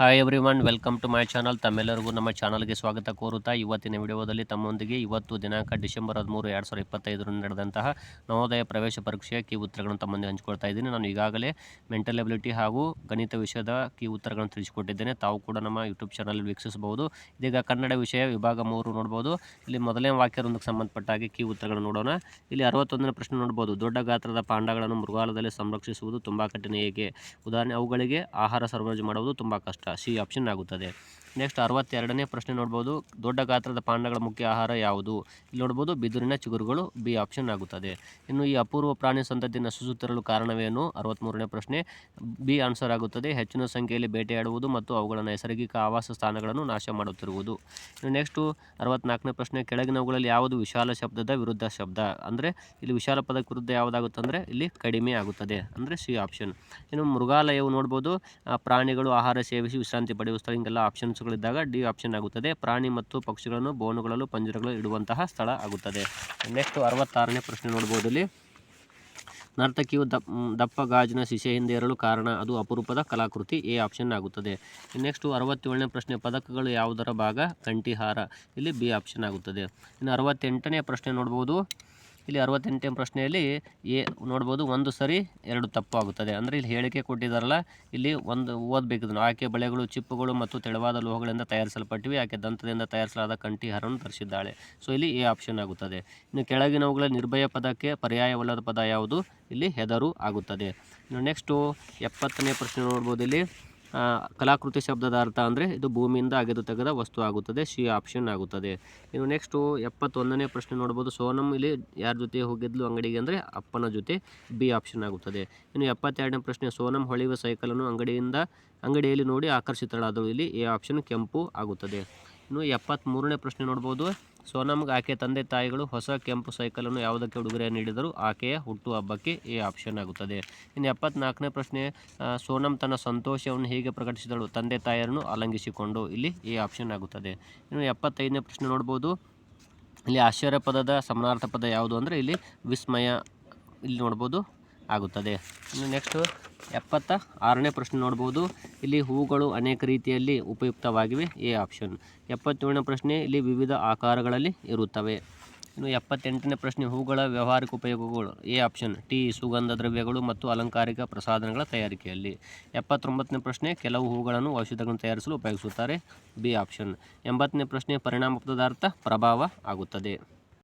Hi everyone welcome to my channel ತಮ್ಮೆಲ್ಲರಿಗೂ ನಮ್ಮ ಚಾನಲ್ಗೆ ಸ್ವಾಗತ ಕೋರುತ್ತಾ ಇವತ್ತಿನ ವಿಡಿಯೋದಲ್ಲಿ ತಮ್ಮೊಂದಿಗೆ ಇವತ್ತು ದಿನಾಂಕ ಡಿಸೆಂಬರ್ ಹದಿಮೂರು ಎರಡು ಸಾವಿರದ ಇಪ್ಪತ್ತೈದರಂದು ನಡೆದಂತಹ ನವೋದಯ ಪ್ರವೇಶ ಪರೀಕ್ಷೆಯ ಕೀ ಉತ್ತರಗಳನ್ನು ತಮ್ಮೊಂದಿಗೆ ಹಂಚಿಕೊಳ್ತಾ ಇದ್ದೀನಿ. ನಾನು ಈಗಾಗಲೇ ಮೆಂಟಲ್ ಎಬಿಲಿಟಿ ಹಾಗೂ ಗಣಿತ ವಿಷಯದ ಕೀ ಉತ್ತರಗಳನ್ನು ತಿಳಿಸಿಕೊಟ್ಟಿದ್ದೇನೆ. ತಾವು ಕೂಡ ನಮ್ಮ ಯೂಟ್ಯೂಬ್ ಚಾನಲ್ ವೀಕ್ಷಿಸಬಹುದು. ಇದೀಗ ಕನ್ನಡ ವಿಷಯ ವಿಭಾಗ ಮೂರು ನೋಡ್ಬೋದು. ಇಲ್ಲಿ ಮೊದಲನೇ ವಾಕ್ಯವೊಂದಕ್ಕೆ ಸಂಬಂಧಪಟ್ಟ ಹಾಗೆ ಕೀ ಉತ್ತರಗಳನ್ನು ನೋಡೋಣ. ಇಲ್ಲಿ ಅರವತ್ತೊಂದನೇ ಪ್ರಶ್ನೆ ನೋಡ್ಬೋದು. ದೊಡ್ಡ ಗಾತ್ರದ ಪಾಂಡಗಳನ್ನು ಮೃಗಾಲದಲ್ಲಿ ಸಂರಕ್ಷಿಸುವುದು ತುಂಬ ಕಠಿಣ ಹೇಗೆ? ಉದಾಹರಣೆ, ಅವುಗಳಿಗೆ ಆಹಾರ ಸರಬರಾಜು ಮಾಡುವುದು ತುಂಬ ಕಷ್ಟ. ಸಿ ಆಪ್ಷನ್ ಆಗುತ್ತದೆ. ನೆಕ್ಸ್ಟ್ ಅರವತ್ತೆರಡನೇ ಪ್ರಶ್ನೆ ನೋಡ್ಬೋದು. ದೊಡ್ಡ ಗಾತ್ರದ ಪಾಂಡಗಳ ಮುಖ್ಯ ಆಹಾರ ಯಾವುದು? ಇಲ್ಲಿ ನೋಡ್ಬೋದು, ಬಿದಿರಿನ ಚಿಗುರುಗಳು ಬಿ ಆಪ್ಷನ್ ಆಗುತ್ತದೆ. ಇನ್ನು ಈ ಅಪೂರ್ವ ಪ್ರಾಣಿ ಸಂತತಿ ನಶಿಸುತ್ತಿರಲು ಕಾರಣವೇನು? ಅರವತ್ತ್ಮೂರನೇ ಪ್ರಶ್ನೆ. ಬಿ ಆನ್ಸರ್ ಆಗುತ್ತದೆ. ಹೆಚ್ಚಿನ ಸಂಖ್ಯೆಯಲ್ಲಿ ಬೇಟೆಯಾಡುವುದು ಮತ್ತು ಅವುಗಳ ನೈಸರ್ಗಿಕ ಆವಾಸ ಸ್ಥಾನಗಳನ್ನು ನಾಶ ಮಾಡುತ್ತಿರುವುದು. ಇನ್ನು ನೆಕ್ಸ್ಟು ಅರವತ್ತ್ನಾಲ್ಕನೇ ಪ್ರಶ್ನೆ. ಕೆಳಗಿನವುಗಳಲ್ಲಿ ಯಾವುದು ವಿಶಾಲ ಶಬ್ದದ ವಿರುದ್ಧ ಶಬ್ದ? ಅಂದರೆ ಇಲ್ಲಿ ವಿಶಾಲ ಪದಕ್ಕೆ ವಿರುದ್ಧ ಯಾವುದಾಗುತ್ತೆ ಅಂದರೆ ಇಲ್ಲಿ ಕಡಿಮೆ ಆಗುತ್ತದೆ. ಅಂದರೆ ಸಿ ಆಪ್ಷನ್ ಇನ್ನು ಮೃಗಾಲಯವು ನೋಡ್ಬೋದು ಪ್ರಾಣಿಗಳು ಆಹಾರ ಸೇವಿಸಿ ವಿಶ್ರಾಂತಿ ಪಡೆಯುವ ಸ್ಥಳ, ಹಿಂಗೆಲ್ಲ ಆಪ್ಷನ್ಸ್ಗಳಿದ್ದಾಗ ಡಿ ಆಪ್ಷನ್ ಆಗುತ್ತದೆ. ಪ್ರಾಣಿ ಮತ್ತು ಪಕ್ಷಿಗಳನ್ನು ಬೋನುಗಳಲ್ಲೂ ಪಂಜರಗಳು ಇಡುವಂತಹ ಸ್ಥಳ ಆಗುತ್ತದೆ. ನೆಕ್ಸ್ಟ್ ಅರವತ್ತಾರನೇ ಪ್ರಶ್ನೆ ನೋಡ್ಬೋದು ಇಲ್ಲಿ. ನರ್ತಕಿಯು ದಪ್, ದಪ್ಪ ಗಾಜಿನ ಹಿಂದೆ ಇರಲು ಕಾರಣ. ಅದು ಅಪರೂಪದ ಕಲಾಕೃತಿ. ಎ ಆಪ್ಷನ್ ಆಗುತ್ತದೆ. ನೆಕ್ಸ್ಟು ಅರವತ್ತೇಳನೇ ಪ್ರಶ್ನೆ. ಪದಕಗಳು ಯಾವುದರ ಭಾಗ? ಕಂಠಿಹಾರ. ಇಲ್ಲಿ ಬಿ ಆಪ್ಷನ್ ಆಗುತ್ತದೆ. ಇನ್ನು ಅರವತ್ತೆಂಟನೇ ಪ್ರಶ್ನೆ ನೋಡ್ಬೋದು. ಇಲ್ಲಿ ಅರವತ್ತೆಂಟನೇ ಪ್ರಶ್ನೆಯಲ್ಲಿ ಎ ನೋಡ್ಬೋದು ಒಂದು ಸರಿ ಎರಡು ತಪ್ಪು ಆಗುತ್ತದೆ ಅಂದರೆ ಇಲ್ಲಿ ಹೇಳಿಕೆ ಕೊಟ್ಟಿದ್ದಾರಲ್ಲ, ಇಲ್ಲಿ ಒಂದು ಓದಬೇಕು ಇದನ್ನು. ಆಕೆ ಬಳೆಗಳು, ಚಿಪ್ಪುಗಳು ಮತ್ತು ತೆಳುವಾದ ಲೋಹಗಳಿಂದ ತಯಾರಿಸಲ್ಪಟ್ಟಿವೆ. ಆಕೆ ದಂತದಿಂದ ತಯಾರಿಸಲಾದ ಕಂಠಿಹಾರವನ್ನು ಧರಿಸಿದ್ದಾಳೆ. ಸೊ ಇಲ್ಲಿ ಎ ಆಪ್ಷನ್ ಆಗುತ್ತದೆ. ಇನ್ನು ಕೆಳಗಿನವುಗಳ ನಿರ್ಭಯ ಪದಕ್ಕೆ ಪರ್ಯಾಯವಲ್ಲದ ಪದ ಯಾವುದು? ಇಲ್ಲಿ ಹೆದರು ಆಗುತ್ತದೆ. ಇನ್ನು ನೆಕ್ಸ್ಟು ಎಪ್ಪತ್ತನೇ ಪ್ರಶ್ನೆ ನೋಡ್ಬೋದು ಇಲ್ಲಿ. ಕಲಾಕೃತಿ ಶಬ್ದದ ಅರ್ಥ ಅಂದರೆ ಇದು ಭೂಮಿಯಿಂದ ಅಗೆದು ತೆಗೆದ ವಸ್ತು ಆಗುತ್ತದೆ, ಸಿ ಆಪ್ಷನ್ ಆಗುತ್ತದೆ. ಇನ್ನು ನೆಕ್ಸ್ಟು ಎಪ್ಪತ್ತೊಂದನೇ ಪ್ರಶ್ನೆ ನೋಡ್ಬೋದು. ಸೋನಮ್ ಇಲ್ಲಿ ಯಾರ ಜೊತೆ ಹೋಗಿದ್ಲು ಅಂಗಡಿಗೆ ಅಂದರೆ ಅಪ್ಪನ ಜೊತೆ, ಬಿ ಆಪ್ಷನ್ ಆಗುತ್ತದೆ. ಇನ್ನು ಎಪ್ಪತ್ತೆರಡನೇ ಪ್ರಶ್ನೆ ಸೋನಮ್ ಹೊಳೆಯುವ ಸೈಕಲನ್ನು ಅಂಗಡಿಯಿಂದ, ಅಂಗಡಿಯಲ್ಲಿ ನೋಡಿ ಆಕರ್ಷಿತಳಾದಳು. ಇಲ್ಲಿ ಎ ಆಪ್ಷನ್ ಕೆಂಪು ಆಗುತ್ತದೆ. ಇನ್ನು ಎಪ್ಪತ್ತ್ಮೂರನೇ ಪ್ರಶ್ನೆ ನೋಡ್ಬೋದು. ಸೋನಮ್ಗೆ ಆಕೆ ತಂದೆ ತಾಯಿಗಳು ಹೊಸ ಕೆಂಪು ಸೈಕಲನ್ನು ಯಾವುದಕ್ಕೆ ಉಡುಗೊರೆ ನೀಡಿದರು ಆಕೆಯ ಹುಟ್ಟು ಹಬ್ಬಕ್ಕೆ ಈ ಆಪ್ಷನ್ ಆಗುತ್ತದೆ. ಇನ್ನು ಎಪ್ಪತ್ನಾಲ್ಕನೇ ಪ್ರಶ್ನೆ ಸೋನಮ್ ತನ್ನ ಸಂತೋಷವನ್ನು ಹೇಗೆ ಪ್ರಕಟಿಸಿದಳು? ತಂದೆ ತಾಯಿಯನ್ನು ಅಲಂಘಿಸಿಕೊಂಡು ಇಲ್ಲಿ ಈ ಆಪ್ಷನ್ ಆಗುತ್ತದೆ. ಇನ್ನು ಎಪ್ಪತ್ತೈದನೇ ಪ್ರಶ್ನೆ ನೋಡ್ಬೋದು. ಇಲ್ಲಿ ಆಶ್ಚರ್ಯ ಪದದ ಸಮಾನಾರ್ಥ ಪದ ಯಾವುದು ಅಂದರೆ ಇಲ್ಲಿ ವಿಸ್ಮಯ ಇಲ್ಲಿ ನೋಡ್ಬೋದು. ಆಗುತ್ತದೆ. ಇನ್ನು ನೆಕ್ಸ್ಟು ಎಪ್ಪತ್ತ ಆರನೇ ಪ್ರಶ್ನೆ ನೋಡ್ಬೋದು. ಇಲ್ಲಿ ಹೂಗಳು ಅನೇಕ ರೀತಿಯಲ್ಲಿ ಉಪಯುಕ್ತವಾಗಿವೆ. ಎ ಆಪ್ಷನ್ ಎಪ್ಪತ್ತೇಳನೇ ಪ್ರಶ್ನೆ ಇಲ್ಲಿ ವಿವಿಧ ಆಕಾರಗಳಲ್ಲಿ ಇರುತ್ತವೆ. ಇನ್ನು ಎಪ್ಪತ್ತೆಂಟನೇ ಪ್ರಶ್ನೆ ಹೂಗಳ ವ್ಯಾವಹಾರಿಕ ಉಪಯೋಗಗಳು. ಎ ಆಪ್ಷನ್ ಟೀ, ಸುಗಂಧ ದ್ರವ್ಯಗಳು ಮತ್ತು ಅಲಂಕಾರಿಕ ಪ್ರಸಾದನಗಳ ತಯಾರಿಕೆಯಲ್ಲಿ. ಎಪ್ಪತ್ತೊಂಬತ್ತನೇ ಪ್ರಶ್ನೆ ಕೆಲವು ಹೂಗಳನ್ನು ಔಷಧಗಳನ್ನು ತಯಾರಿಸಲು ಉಪಯೋಗಿಸುತ್ತಾರೆ. ಬಿ ಆಪ್ಷನ್ ಎಂಬತ್ತನೇ ಪ್ರಶ್ನೆ ಪರಿಣಾಮ ಪ್ರಭಾವ ಆಗುತ್ತದೆ.